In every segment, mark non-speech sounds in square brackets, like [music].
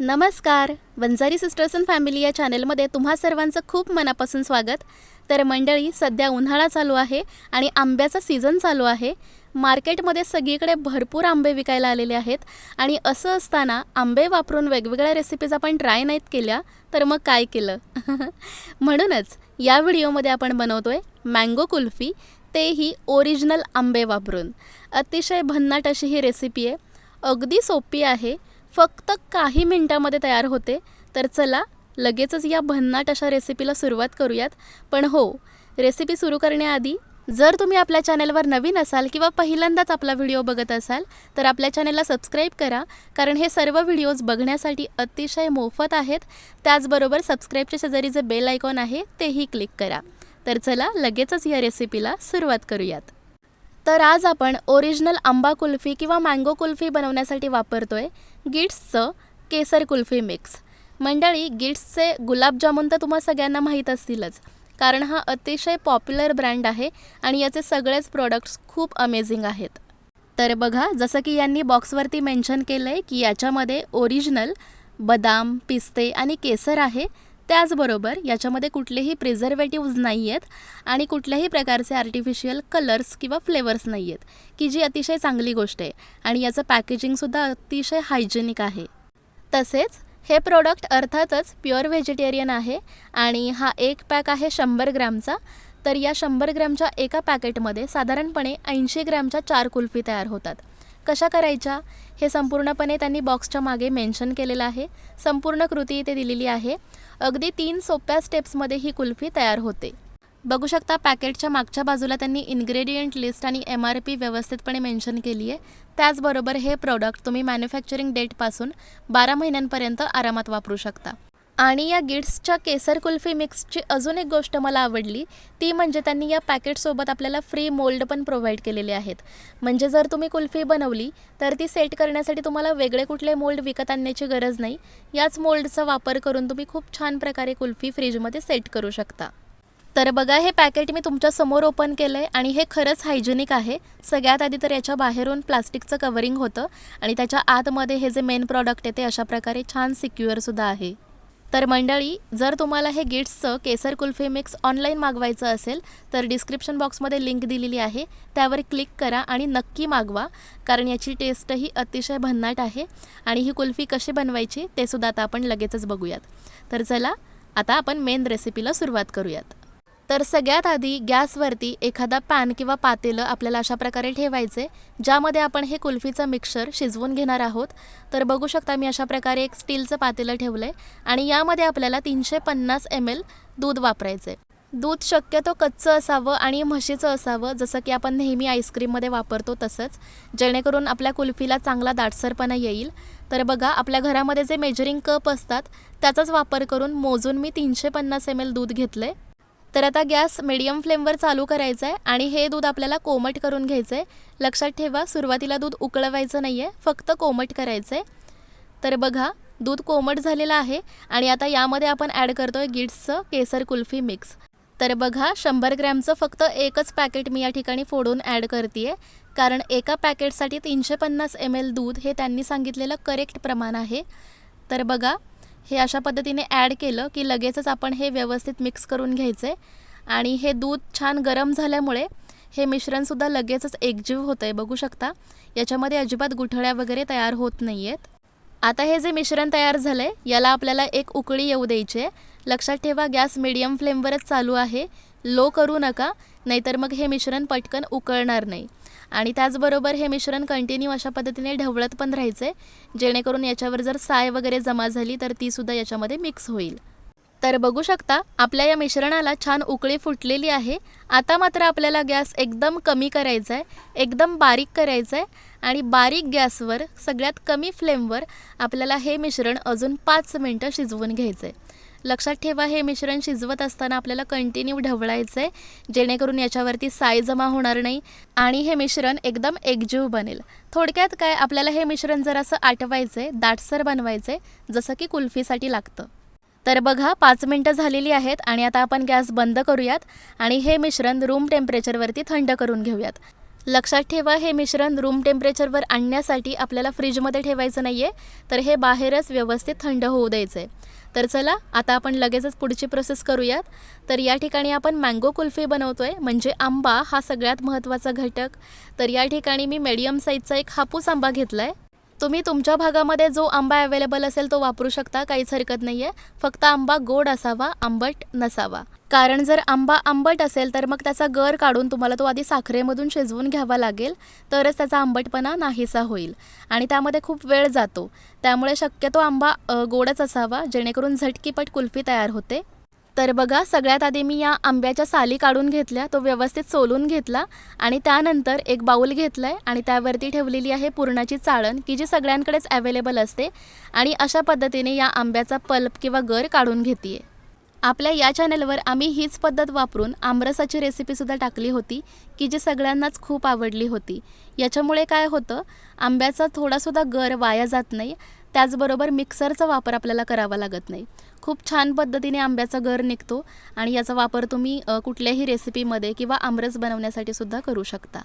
नमस्कार. Vanjari sisters and family या चॅनलमध्ये तुम्हा सर्वांचं खूप मनापासून स्वागत. तर मंडळी सध्या उन्हाळा चालू आहे आणि आंब्याचा सीझन चालू आहे. मार्केटमध्ये सगळीकडे भरपूर आंबे विकायला आलेले आहेत आणि असं असताना आंबे वापरून वेगवेगळ्या रेसिपीज आपण ट्राय नाहीत केल्या तर मग काय केलं? [laughs] म्हणूनच या व्हिडिओमध्ये आपण बनवतो आहे मँगो कुल्फी. तेही ओरिजिनल आंबे वापरून. अतिशय भन्नाट अशी ही रेसिपी आहे. अगदी सोपी आहे. फक्त काही मिनटामध्ये तयार होते तर चला लगेचच या भन्नाट अशा रेसिपीला सुरुवात करूयात. पण हो रेसिपी सुरू करण्याआधी जर तुम्ही आपल्या चॅनलवर नवीन असाल किंवा पहिल्यांदाच आपला व्हिडिओ बघत असाल तर आपल्या चॅनलला सबस्क्राईब करा कारण हे सर्व व्हिडिओज बघण्यासाठी अतिशय मोफत आहेत. त्याचबरोबर सबस्क्राईबच्या शेजारी जे बेल आयकॉन आहे तेही क्लिक करा. तर चला लगेचच या रेसिपीला सुरुवात करूयात. तर आज आपण ओरिजिनल आंबा कुल्फी किंवा मँगो कुल्फी बनवण्यासाठी वापरतोय गिट्सचं केसर कुल्फी मिक्स. मंडळी गिट्सचे गुलाबजामुन तर तुम्हा सगळ्यांना माहीत असतीलच कारण हा अतिशय पॉप्युलर ब्रँड आहे आणि याचे सगळेच प्रोडक्ट्स खूप अमेझिंग आहेत. तर बघा जसं की यांनी बॉक्सवरती मेन्शन केलं आहे की याच्यामध्ये ओरिजिनल बदाम पिस्ते आणि केसर आहे. त्याचबरोबर याच्यामध्ये कुठलेही प्रिझर्वेटिव्ज नाही आहेत आणि कुठल्याही प्रकारचे आर्टिफिशियल कलर्स किंवा फ्लेवर्स नाही आहेत की जी अतिशय चांगली गोष्ट आहे आणि याचं पॅकेजिंगसुद्धा अतिशय हायजेनिक आहे. तसेच हे प्रोडक्ट अर्थातच प्युअर व्हेजिटेरियन आहे आणि हा एक पॅक आहे शंभर ग्रॅमचा. तर या शंभर ग्रॅमच्या एका पॅकेटमध्ये साधारणपणे ऐंशी ग्रॅमच्या चार कुल्फी तयार होतात. कशा करायच्या? हे संपूर्णपणे त्यांनी बॉक्सच्या मागे मेन्शन केलेलं आहे. संपूर्ण कृती इथे दिलेली आहे. अगदी तीन सोप्या स्टेप्समध्ये ही कुल्फी तयार होते. बघू शकता पॅकेटच्या मागच्या बाजूला त्यांनी इन्ग्रेडियंट लिस्ट आणि एम आर पी व्यवस्थितपणे मेन्शन केली आहे. त्याचबरोबर हे प्रॉडक्ट तुम्ही मॅन्युफॅक्चरिंग डेटपासून बारा महिन्यांपर्यंत आरामात वापरू शकता. आणि या गिट्सच्या केसर कुल्फी मिक्सची अजून एक गोष्ट मला आवडली ती म्हणजे त्यांनी या पॅकेटसोबत आपल्याला फ्री मोल्ड पण प्रोव्हाइड केलेले आहेत. म्हणजे जर तुम्ही कुल्फी बनवली तर ती सेट करण्यासाठी तुम्हाला वेगळे कुठले मोल्ड विकत आणण्याची गरज नाही. याच मोल्डचा वापर करून तुम्ही खूप छान प्रकारे कुल्फी फ्रीजमध्ये सेट करू शकता. तर बघा हे पॅकेट मी तुमच्यासमोर ओपन केलं आहे आणि हे खरंच हायजेनिक आहे. सगळ्यात आधी तर याच्या बाहेरून प्लास्टिकचं कवरिंग होतं आणि त्याच्या आतमध्ये हे जे मेन प्रॉडक्ट आहे ते अशा प्रकारे छान सिक्युअरसुद्धा आहे. तर मंडळी जर तुम्हाला हे गिट्सचं केसर कुल्फी मिक्स ऑनलाईन मागवायचं असेल तर डिस्क्रिप्शन बॉक्समध्ये लिंक दिलेली आहे. त्यावर क्लिक करा आणि नक्की मागवा कारण याची टेस्टही अतिशय भन्नाट आहे आणि ही कुल्फी कशी बनवायची ते सुद्धा आता आपण लगेचच बघूयात. तर चला आता आपण मेन रेसिपीला सुरुवात करूयात. तर सगळ्यात आधी गॅसवरती एखादा पॅन किंवा पातेलं आपल्याला अशा प्रकारे ठेवायचे ज्यामध्ये आपण हे कुल्फीचं मिक्सर शिजवून घेणार आहोत. तर बघू शकता मी अशा प्रकारे एक स्टीलचं पातेलं ठेवलं आहे आणि यामध्ये आपल्याला तीनशे पन्नास एम एल दूध वापरायचं आहे दूध शक्यतो कच्चं असावं आणि म्हशीचं असावं जसं की आपण नेहमी आईस्क्रीममध्ये वापरतो तसंच जेणेकरून आपल्या कुल्फीला चांगला दाटसरपणा येईल. तर बघा आपल्या घरामध्ये जे मेजरिंग कप असतात त्याचाच वापर करून मोजून मी तीनशे पन्नास एम एल दूध घेतलं आहे तर आता गॅस मिडियम फ्लेमवर चालू करायचा आहे आणि हे दूध आपल्याला कोमट करून घ्यायचं आहे लक्षात ठेवा सुरुवातीला दूध उकळवायचं नाही आहे फक्त कोमट करायचं आहे तर बघा दूध कोमट झालेलं आहे आणि आता यामध्ये आपण ॲड करतो आहे गिट्सचं केसर कुल्फी मिक्स तर बघा शंभर ग्रॅमचं फक्त एकच पॅकेट मी या ठिकाणी फोडून ॲड करते आहे कारण एका पॅकेटसाठी तीनशे पन्नास एम एल दूध हे त्यांनी सांगितलेलं करेक्ट प्रमाण आहे. तर बघा हे अशा पद्धतीने ॲड केलं की लगेचच आपण हे व्यवस्थित मिक्स करून घ्यायचं. आणि हे दूध छान गरम झाल्यामुळे हे मिश्रणसुद्धा लगेचच एकजीव होतं आहे बघू शकता. याच्यामध्ये अजिबात गुठळ्या वगैरे तयार होत नाही आहेत आता हे जे मिश्रण तयार झालं आहे याला आपल्याला एक उकळी येऊ द्यायची आहे. लक्षात ठेवा गॅस मिडियम फ्लेमवरच चालू आहे. लो करू नका नाहीतर मग हे मिश्रण पटकन उकळणार नाही. आणि त्याचबरोबर हे मिश्रण कंटिन्यू अशा पद्धतीने ढवळत पण राहायचं आहे जेणेकरून याच्यावर जर साय वगैरे जमा झाली तर तीसुद्धा याच्यामध्ये मिक्स होईल. तर बघू शकता आपल्या या मिश्रणाला छान उकळी फुटलेली आहे. आता मात्र आपल्याला गॅस एकदम कमी करायचा आहे एकदम बारीक करायचं आहे आणि बारीक गॅसवर सगळ्यात कमी फ्लेमवर आपल्याला हे मिश्रण अजून पाच मिनटं शिजवून घ्यायचं आहे लक्षात ठेवा हे मिश्रण शिजवत असताना आपल्याला कंटिन्यू ढवळायचं आहे जेणेकरून याच्यावरती साय जमा होणार नाही आणि हे मिश्रण एकदम एकजीव बनेल. थोडक्यात काय आपल्याला हे मिश्रण जरासं आटवायचं आहे दाटसर बनवायचं आहे जसं की कुल्फीसाठी लागतं. तर बघा पाच मिनटं झालेली आहेत आणि आता आपण गॅस बंद करूयात आणि हे मिश्रण रूम टेम्परेचरवरती थंड करून घेऊयात. लक्षात ठेवा हे मिश्रण रूम टेम्परेचरवर आणण्यासाठी आपल्याला फ्रीजमध्ये ठेवायचं नाही आहे तर हे बाहेरच व्यवस्थित थंड होऊ द्यायचं आहे तर चला आता आपण लगेचच पुढची प्रोसेस करूयात. तर या ठिकाणी आपण मँगो कुल्फी बनवतो आहे म्हणजे आंबा हा सगळ्यात महत्त्वाचा घटक. तर या ठिकाणी मी मीडियम साईजचा एक हापूस आंबा घेतला आहे तुम्ही तुमच्या भागामध्ये जो आंबा अवेलेबल असेल तो वापरू शकता काहीच हरकत नाही आहे फक्त आंबा गोड असावा आंबट नसावा. कारण जर आंबा आंबट असेल तर मग त्याचा गर काढून तुम्हाला तो आधी साखरेमधून शिजवून घ्यावा लागेल. तरच त्याचा आंबटपणा नाहीसा होईल. आणि त्यामध्ये खूप वेळ जातो. त्यामुळे शक्यतो आंबा गोडच असावा जेणेकरून झटकीपट कुल्फी तयार होते. तर बघा सगळ्यात आधी मी या आंब्याच्या साली काढून घेतल्या तो व्यवस्थित सोलून घेतला आणि त्यानंतर एक बाऊल घेतला आहे आणि त्यावरती ठेवलेली आहे पुरणाची चाळण की जी सगळ्यांकडेच अवेलेबल असते. आणि अशा पद्धतीने या आंब्याचा पल्प किंवा गर काढून घेते आपल्या या चॅनलवर आम्ही हीच पद्धत वापरून आमरसाची रेसिपीसुद्धा टाकली होती की जी सगळ्यांनाच खूप आवडली होती. याच्यामुळे काय होतं आंब्याचा थोडासुद्धा गर वाया जात नाही त्याचबरोबर मिक्सरचा वापर आपल्याला करावा लागत नाही. खूप छान पद्धतीने आंब्याचा गर निघतो आणि याचा वापर तुम्ही कुठल्याही रेसिपीमध्ये किंवा आमरस बनवण्यासाठी सुद्धा करू शकता.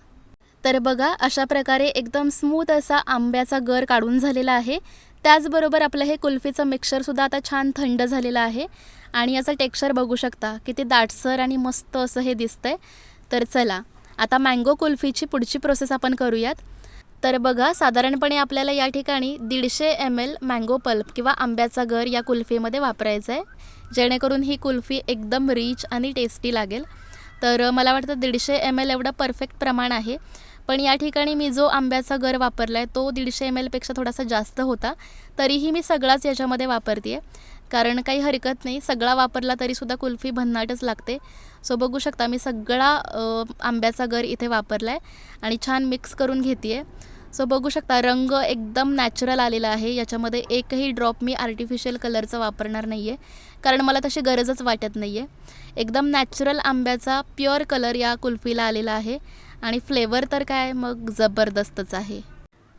तर बघा अशा प्रकारे एकदम स्मूथ असा आंब्याचा गर काढून झालेला आहे. त्याचबरोबर आपलं हे कुल्फीचं मिक्सरसुद्धा आता छान थंड झालेलं आहे. आणि याचं टेक्स्चर बघू शकता किती दाटसर आणि मस्त असं हे दिसतंय. तर चला आता मँगो कुल्फीची पुढची प्रोसेस आपण करूयात. तर बघा साधारणपणे आपल्याला या ठिकाणी दीडशे एम एल मँगो पल्प किंवा आंब्याचा गर या कुल्फीमध्ये वापरायचा आहे जेणेकरून ही कुल्फी एकदम रिच आणि टेस्टी लागेल. तर मला वाटतं दीडशे एम एल एवढं परफेक्ट प्रमाण आहे. पण या ठिकाणी मी जो आंब्याचा गर वापरला आहे तो दीडशे एम एलपेक्षा थोडासा जास्त होता. तरीही मी सगळाच याच्यामध्ये वापरते आहे कारण काही हरकत नाही सगळा वापरला तरीसुद्धा कुल्फी भन्नाटच लागते. सो बघू शकता मी सगळा आंब्याचा गर इथे वापरला आहे आणि छान मिक्स करून घेते आहे सो बघू शकता रंग एकदम नॅचरल आलेला आहे. याच्यामध्ये एकही ड्रॉप मी आर्टिफिशियल कलरचा वापरणार नाही आहे कारण मला तशी गरजच वाटत नाही आहे एकदम नॅचरल आंब्याचा प्युअर कलर या कुल्फीला आलेला आहे. आणि फ्लेवर तर काय? मग जबरदस्तच आहे.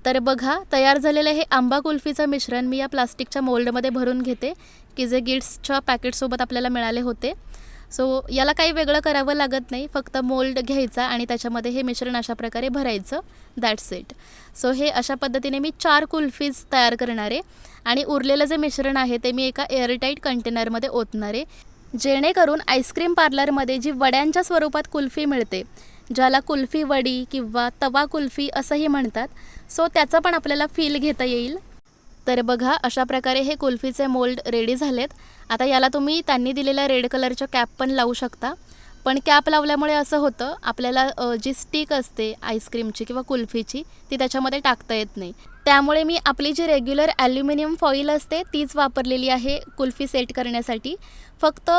तर बघा तयार झालेलं हे आंबा कुल्फीचं मिश्रण. मी या प्लास्टिकच्या मोल्डमध्ये भरून घेते की जे गिट्सच्या पॅकेटसोबत आपल्याला मिळाले होते. सो याला काही वेगळं करावं लागत नाही फक्त मोल्ड घ्यायचा आणि त्याच्यामध्ये हे मिश्रण अशा प्रकारे भरायचं. दॅट्स इट सो हे अशा पद्धतीने मी चार कुल्फीज तयार करणार आहे. आणि उरलेलं जे मिश्रण आहे ते मी एका एअरटाईट कंटेनरमध्ये ओतणार आहे. जेणेकरून आईस्क्रीम पार्लरमध्ये जी वड्यांच्या स्वरूपात कुल्फी मिळते ज्याला कुल्फी वडी किंवा तवा कुल्फी असंही म्हणतात सो त्याचा पण आपल्याला फील घेता येईल. तर बघा अशा प्रकारे हे कुल्फीचे मोल्ड रेडी झालेत. आता याला तुम्ही त्यांनी दिलेल्या रेड कलरच्या कॅप पण लावू शकता. पण कॅप लावल्यामुळे असं होतं आपल्याला जी स्टिक असते आईस्क्रीमची किंवा कुल्फीची ती त्याच्यामध्ये टाकता येत नाही. त्यामुळे मी आपली जी रेग्युलर ॲल्युमिनियम फॉईल असते तीच वापरलेली आहे कुल्फी सेट करण्यासाठी. फक्त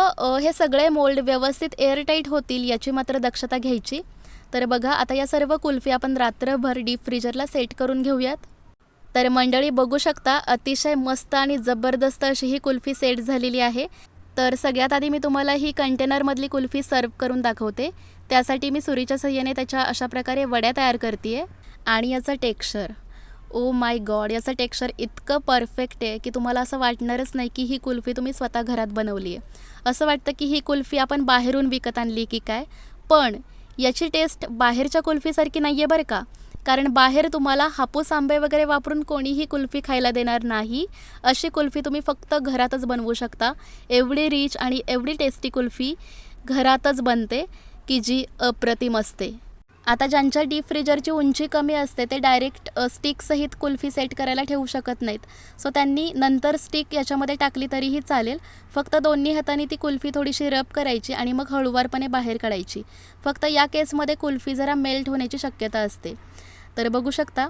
हे सगळे मोल्ड व्यवस्थित एअरटाईट होतील याची मात्र दक्षता घ्यायची. तर बघा आता या सर्व कुल्फी आपण रात्रभर डीप फ्रीजरला सेट करून घेऊयात. तर मंडळी बघू शकता अतिशय मस्त आणि जबरदस्त अशी ही कुल्फी सेट झालेली आहे. तर सगळ्यात आधी मी तुम्हाला ही कंटेनरमधली कुल्फी सर्व करून दाखवते. त्यासाठी मी सुरीच्या सहाय्याने त्याच्या अशा प्रकारे वड्या तयार करते आणि याचं टेक्स्चर. ओ माय गॉड याचं टेक्स्चर इतकं परफेक्ट आहे की तुम्हाला असं वाटणारच नाही की ही कुल्फी तुम्ही स्वतः घरात बनवली आहे. असं वाटतं की ही कुल्फी आपण बाहेरून विकत आणली की काय? पण याची टेस्ट बाहेरच्या कुल्फीसारखी नाही आहे बरं का? कारण बाहेर तुम्हाला हापूस आंबे वगैरे वापरून कोणीही कुल्फी खायला देणार नाही. अशी कुल्फी तुम्ही फक्त घरातच बनवू शकता. एवढी रिच आणि एवढी टेस्टी कुल्फी घरातच बनते की जी अप्रतिम असते. आता ज्यांच्या डीप फ्रीजरची उंची कमी असते ते डायरेक्ट स्टिकसहित कुल्फी सेट करायला ठेवू शकत नाहीत. सो त्यांनी नंतर स्टिक याच्यामध्ये टाकली तरीही चालेल. फक्त दोन्ही हाताने ती कुल्फी थोडीशी रब करायची आणि मग हळूवारपणे बाहेर काढायची. फक्त या केसमध्ये कुल्फी जरा मेल्ट होण्याची शक्यता असते. तर बघू शकता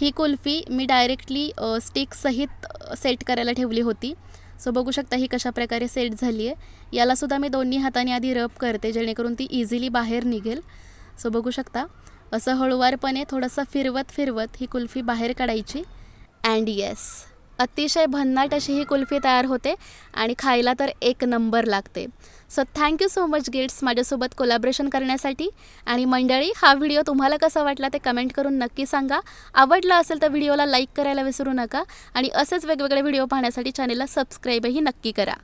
ही कुल्फी मी डायरेक्टली स्टिकसहित सेट करायला ठेवली होती. सो बघू शकता ही कशा प्रकारे सेट झाली आहे यालासुद्धा मी दोन्ही हाताने आधी रब करते जेणेकरून ती इझिली बाहेर निघेल. सो बघू शकता. असं हळूवारपणे थोडंसं फिरवत फिरवत ही कुल्फी बाहेर काढायची. अँड येस अतिशय भन्नाट अशी ही कुल्फी तयार होते आणि खायला तर एक नंबर लागते. So thank you so much Gits माझ्यासोबत कोलॅबरेशन करण्यासाठी. आणि मंडळी हा व्हिडिओ तुम्हाला कसा वाटला ते कमेंट करून नक्की सांगा. आवडला असेल तर व्हिडिओला लाईक करायला विसरू नका. आणि असेच वेगवेगळे व्हिडिओ पाहण्यासाठी चॅनेलला सबस्क्राईबही नक्की करा.